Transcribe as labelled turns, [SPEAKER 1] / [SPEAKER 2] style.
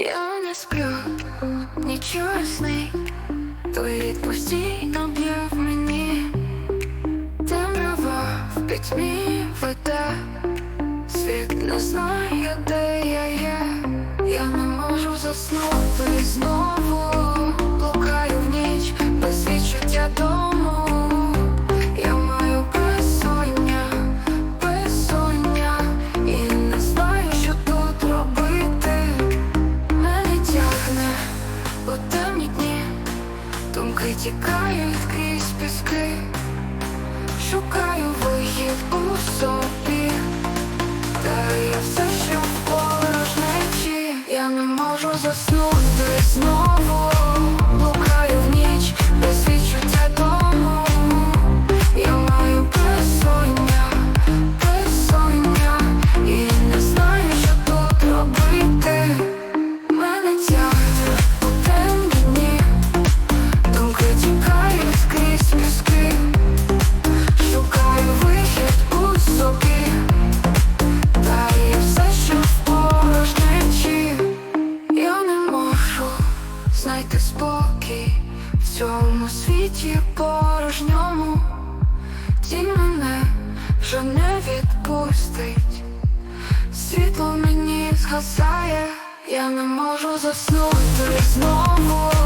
[SPEAKER 1] Я не сплю, нічого сни, твої постійно б'є в мені, темрява в пітьмі веде, світ не знає, де я є, я не можу заснути тікають крізь піски, шукаю вихід у собі, та я все ще в порожнечі, я не можу заснути цьому світі порожньому. Тінь мене вже не відпустить. Світло мені згасає, я не можу заснути знову.